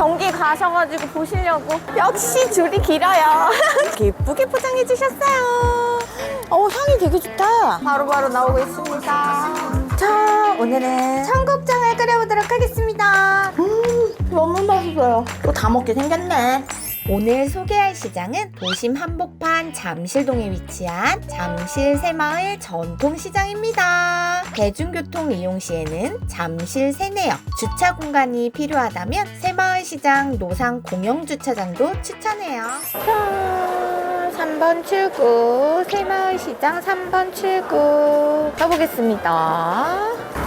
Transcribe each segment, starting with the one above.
경기 가셔가지고 보시려고 역시 줄이 길어요. 예쁘게 포장해 주셨어요. 어 향이 되게 좋다. 바로 바로 나오고 있습니다. 자 오늘은 청국장을 끓여보도록 하겠습니다. 음 너무 맛있어요. 또 다 먹게 생겼네. 오늘 소개할 시장은 도심 한복판 잠실동에 위치한 잠실 새마을 전통시장입니다. 대중교통 이용 시에는 잠실 세내역 주차 공간이 필요하다면 새마을 시장 노상 공영 주차장도 추천해요. 자, 3번 출구 새마을 시장 3번 출구 가보겠습니다.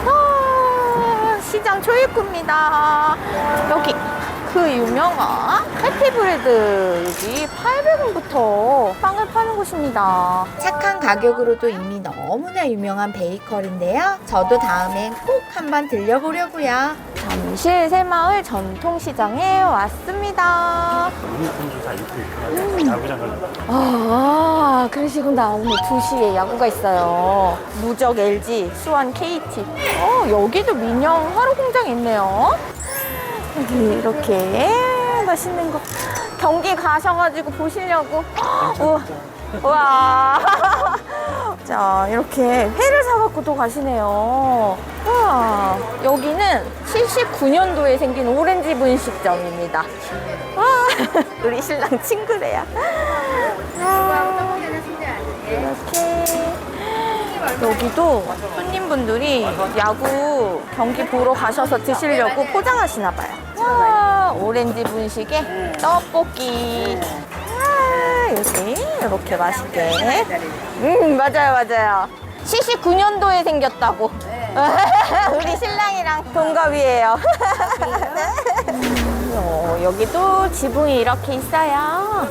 아, 시장 초입구입니다. 여기 그 유명한 해피브레드 여기 800원부터 빵을 파는 곳입니다. 착한 가격으로도 이미 너무나 유명한 베이커리인데요. 저도 다음엔 꼭 한번 들려보려고요. 잠실 새마을 전통시장에 왔습니다. 입고 야구장 가려고 아, 그러시구나. 오늘 2시에 야구가 있어요. 무적 LG, 수원 KT. 어, 여기도 민영 화로 공장 있네요. 이렇게 맛있는 거. 경기 가셔가지고 보시려고. 우와. 우와. 자, 이렇게 회를 사갖고 또 가시네요. 와, 여기는 79년도에 생긴 오렌지 분식점입니다. 와, 우리 신랑 친구래요. 아, 이렇게 여기도 손님분들이 야구 경기 보러 가셔서 드시려고 포장하시나 봐요. 와, 오렌지 분식에 떡볶이. 아, 이렇게 이렇게 맛있게. 음, 맞아요, 맞아요. 79년도에 생겼다고. 우리 신랑이랑 동갑이에요. 어, 여기도 지붕이 이렇게 있어요.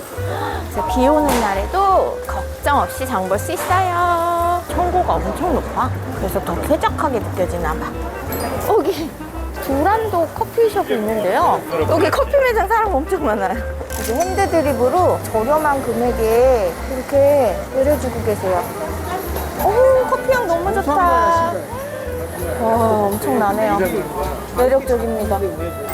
비 오는 날에도 걱정 없이 장 볼 수 있어요. 청고가 엄청 높아. 그래서 더 쾌적하게 느껴지나 봐. 여기 두란도 커피숍이 있는데요. 여기 커피 매장 사람 엄청 많아요. 이제 핸드 드립으로 저렴한 금액에 이렇게 내려주고 계세요. 오, 커피향 너무 좋다. 와, 엄청나네요. 매력적입니다.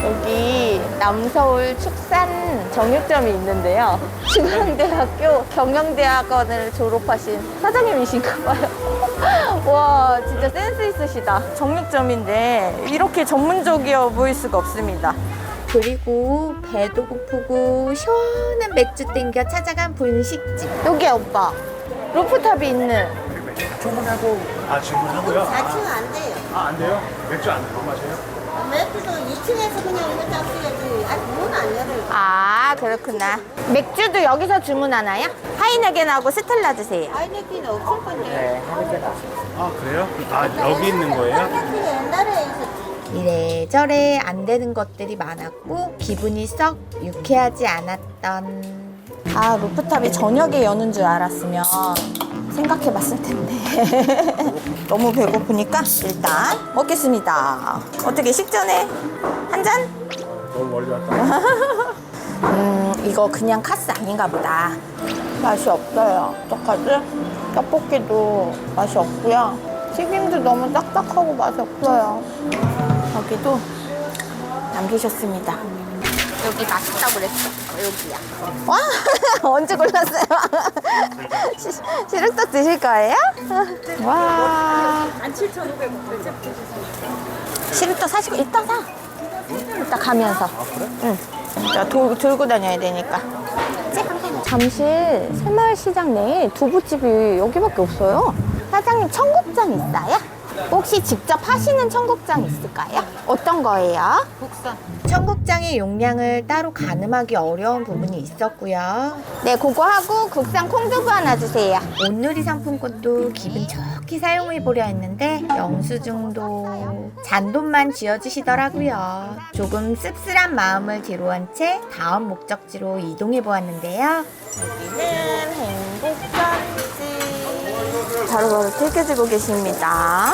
여기 남서울 축산 정육점이 있는데요. 중앙대학교 경영대학원을 졸업하신 사장님이신가 봐요. 와, 진짜 센스 있으시다. 정육점인데 이렇게 전문적이어 보일 수가 없습니다. 그리고 배도 고프고 시원한 맥주 땡겨 찾아간 분식집. 여기야, 오빠. 루프탑이 있는. 주문하고 아 주문하고요? 4층 안 돼요. 아 안 돼요? 맥주 안 마셔요? 맥주도 2층에서 그냥 이거 잡수야지. 아직 문안 열어요. 아, 그렇구나. 맥주도 여기서 주문하나요? 하이네겐하고 스텔라 주세요. 아이네끼는 없을 건데. 아 그래요? 아 여기 있는 거예요? 옛날에 있었지. 이래저래 안 되는 것들이 많았고 기분이 썩 유쾌하지 않았던 아, 루프탑이 저녁에 여는 줄 알았으면 생각해 봤을 텐데. 너무 배고프니까 일단 먹겠습니다. 어떻게 식전에 한 잔? 너무 멀리 왔다 음, 이거 그냥 카스 아닌가 보다. 맛이 없어요. 어떡하지? 떡볶이도 맛이 없고요. 튀김도 너무 딱딱하고 맛이 없어요. 여기도 남기셨습니다. 여기 맛있다고 그랬어. 여기야. 와! 언제 골랐어요? 시- 시륵떡 드실 거예요? 와. 한 7,500원. 시륵떡 사시고 이따 사. 이따 가면서. 응. 자, 도, 들고 다녀야 되니까. 잠실 새마을시장 내에 두부집이 여기밖에 없어요. 사장님 청국장 있어요? 혹시 직접 하시는 청국장 있을까요? 어떤 거예요? 청국장의 용량을 따로 가늠하기 어려운 부분이 있었고요. 네, 그거 하고 국산 콩두부 하나 주세요. 온누리 상품권도 기분 좋게 사용해 보려 했는데 영수증도 잔돈만 쥐어주시더라고요. 조금 씁쓸한 마음을 뒤로한 채 다음 목적지로 이동해 보았는데요. 여기는 행복전지. 바로바로 튀겨지고 계십니다.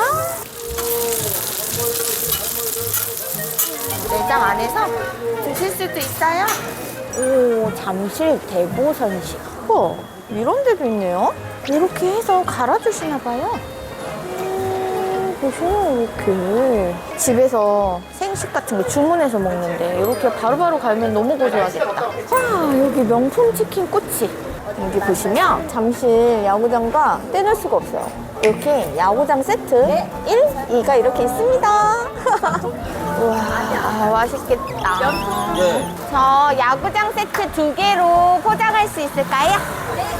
매장 안에서 드실 수도 있어요. 오, 잠실 대보선식. 우와, 이런 데도 있네요. 이렇게 해서 갈아주시나 봐요. 음, 보시면 이렇게 집에서 생식 같은 거 주문해서 먹는데 이렇게 바로바로 갈면 너무 고소하겠다. 와 여기 명품 치킨 꼬치 여기 보시면 잠실 야구장과 떼낼 수가 없어요. 이렇게 야구장 세트 1, 2가 이렇게 있습니다. 우와 맛있겠다. 저 야구장 세트 두 개로 포장할 수 있을까요?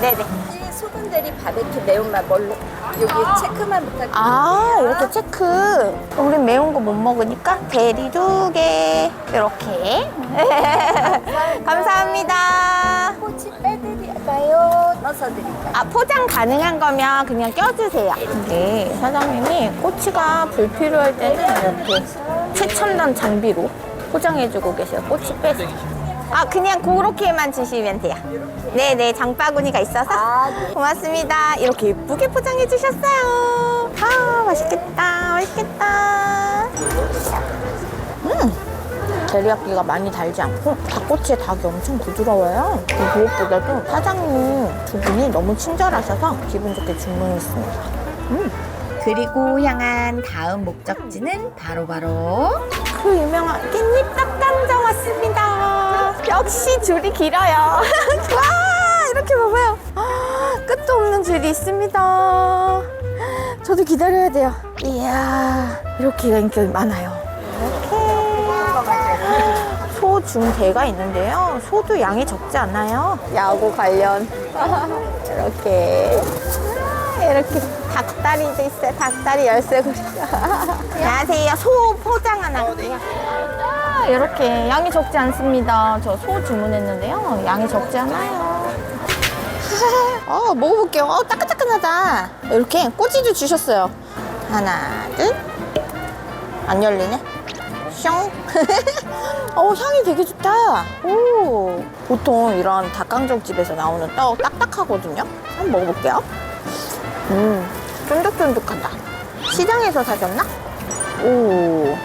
네네. 소금 대리 바베큐 매운맛 뭘로? 여기 체크만 부탁드립니다. 아 이렇게 체크 우린 매운 거 못 먹으니까 대리 두 개 이렇게 감사합니다 넣어서 드릴까요? 아 포장 가능한 거면 그냥 껴주세요. 네 사장님이 꼬치가 불필요할 때는 이렇게 최첨단 장비로 포장해주고 계세요. 꼬치 빼서. 아 그냥 그렇게만 주시면 돼요. 네네 장바구니가 있어서. 고맙습니다. 이렇게 예쁘게 포장해 주셨어요. 아 맛있겠다 맛있겠다. 음 데리야끼가 많이 달지 않고 닭꼬치의 닭이 엄청 부드러워요 그리고 무엇보다도 사장님 두 분이 너무 친절하셔서 기분 좋게 주문했습니다 그리고 향한 다음 목적지는 바로 바로 그 유명한 깻잎 닭강정 왔습니다. 역시 줄이 길어요. 와 이렇게 봐봐요. 아, 끝도 없는 줄이 있습니다. 저도 기다려야 돼요. 이야 이렇게 인기 많아요. 이렇게 소중대가 있는데요. 소도 양이 적지 않아요. 야구 관련 이렇게 이렇게 닭다리도 있어요. 닭다리 열쇠고리. 안녕하세요. 소 포장 하나. 아, 이렇게 양이 적지 않습니다. 저 소 주문했는데요. 양이 적지 않아요. 어, 먹어볼게요. 어, 따끈따끈하다. 이렇게 꼬지도 주셨어요. 하나, 둘. 안 열리네. 슝. 어, 향이 되게 좋다. 오. 보통 이런 닭강정 집에서 나오는 떡 딱딱하거든요. 한번 먹어볼게요. 음, 쫀득쫀득하다. 시장에서 사셨나? 오.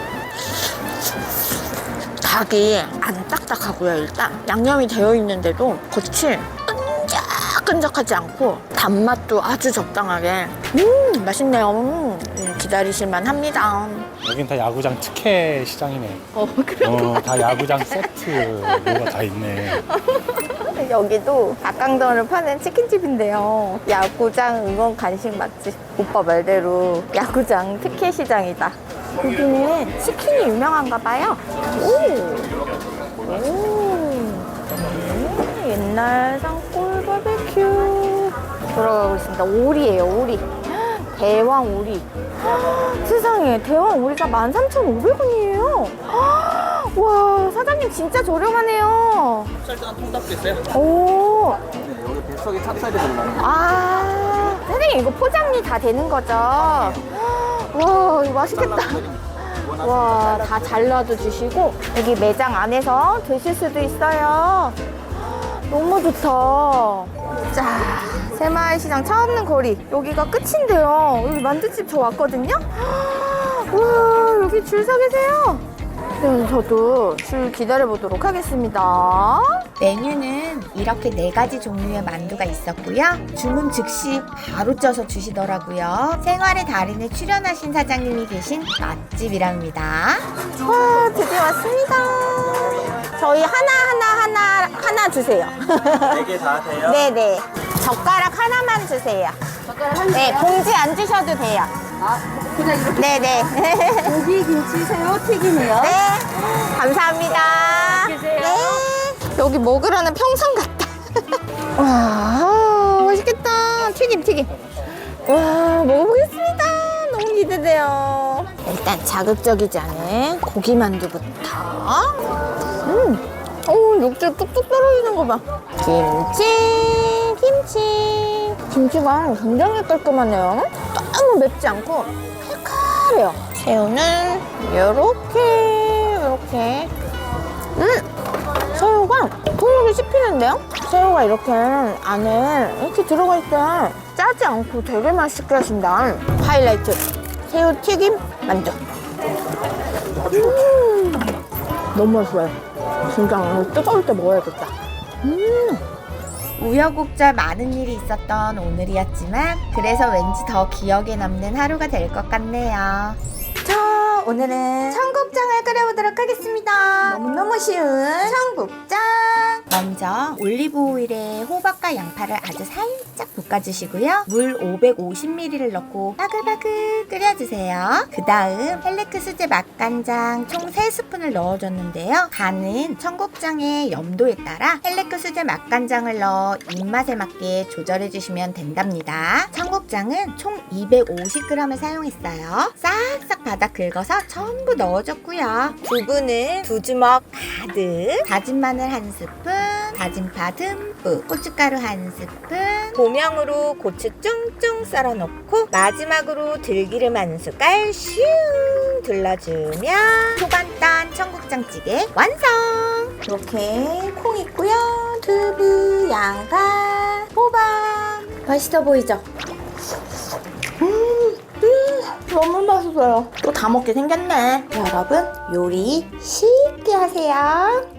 닭이 안 딱딱하고요, 일단. 양념이 되어 있는데도 겉이 끈적끈적하지 않고 단맛도 아주 적당하게. 음, 맛있네요. 음, 기다리실만 합니다. 여긴 다 야구장 특혜 시장이네. 어, 그럼 어, 다 야구장 세트 뭐가 다 있네. 여기도 닭강정을 파는 치킨집인데요. 야구장 응원 간식 맛집. 오빠 말대로 야구장 특혜 시장이다. 여기는 치킨이 유명한가 봐요. 오. 오. 음, 옛날 산골 바베큐. 돌아가고 있습니다. 오리예요, 오리. 대왕 오리. 세상에, 대왕 오리가 13,500원이에요. 와, 사장님 진짜 저렴하네요. 쌀쌀한 통닭도 있어요. 오, 여기 뱃속에 찹쌀이 들어가는 거. 아, 선생님 이거 포장이 다 되는 거죠? 와, 이거 맛있겠다. 와, 다 잘라도 주시고 여기 매장 안에서 드실 수도 있어요. 너무 좋다. 자, 새마을시장 차 없는 거리 여기가 끝인데요. 여기 만두집 저 왔거든요. 와, 여기 줄 서 계세요. 네, 저도 줄 기다려 보도록 하겠습니다. 메뉴는 이렇게 네 가지 종류의 만두가 있었고요. 주문 즉시 바로 쪄서 주시더라고요. 생활의 달인에 출연하신 사장님이 계신 맛집이랍니다. 와 드디어 왔습니다. 저희 하나 하나 하나 하나 주세요. 네 개 다 돼요? 네네. 젓가락 하나만 주세요. 젓가락 한 네, 봉지 안 주셔도 돼요. 아, 그냥 이렇게? 네네. 고기, 김치, 새우, 튀김이요. 네, 감사합니다. 네. 여기 먹으라는 평상 같다. 와, 맛있겠다. 튀김, 튀김. 와, 먹어보겠습니다. 너무 기대돼요. 일단 자극적이지 않은 고기 만두부터. 음, 오, 육즙 뚝뚝 떨어지는 거 봐. 김치, 김치. 김치가 굉장히 깔끔하네요. 너무 맵지 않고 칼칼해요. 새우는 요렇게, 요렇게. 음! 새우가 통으로 씹히는데요? 새우가 이렇게 안에 이렇게 들어가 때 짜지 않고 되게 맛있게 하신다. 하이라이트. 새우 튀김 만두. 음, 너무 맛있어요. 진짜 뜨거울 때 먹어야겠다. 음, 우여곡절 많은 일이 있었던 오늘이었지만 그래서 왠지 더 기억에 남는 하루가 될 것 같네요. 저 오늘은 청국장을 끓여보도록 하겠습니다. 너무너무 쉬운 청국장. 먼저 올리브 오일에 호박과 양파를 아주 살짝 볶아주시고요. 물 550ml를 넣고 바글바글 끓여주세요. 그 다음 헬레크 수제 맛간장 총 3스푼을 넣어줬는데요. 간은 청국장의 염도에 따라 헬레크 수제 맛간장을 넣어 입맛에 맞게 조절해주시면 된답니다. 청국장은 총 250g을 사용했어요. 싹싹 바닥 긁어서 전부 넣어줬고요. 두부는 두 주먹 가득, 다진 마늘 한 스푼, 다진 파 듬뿍, 고춧가루 한 스푼, 고명으로 고추 쫑쫑 썰어 넣고 마지막으로 들기름 한 숟갈 슝 둘러주면 소간단 청국장찌개 완성! 이렇게 콩 있고요. 두부, 양파, 호박 맛있어 보이죠? 너무 맛있어요. 또 다 먹게 생겼네. 여러분, 요리 쉽게 하세요.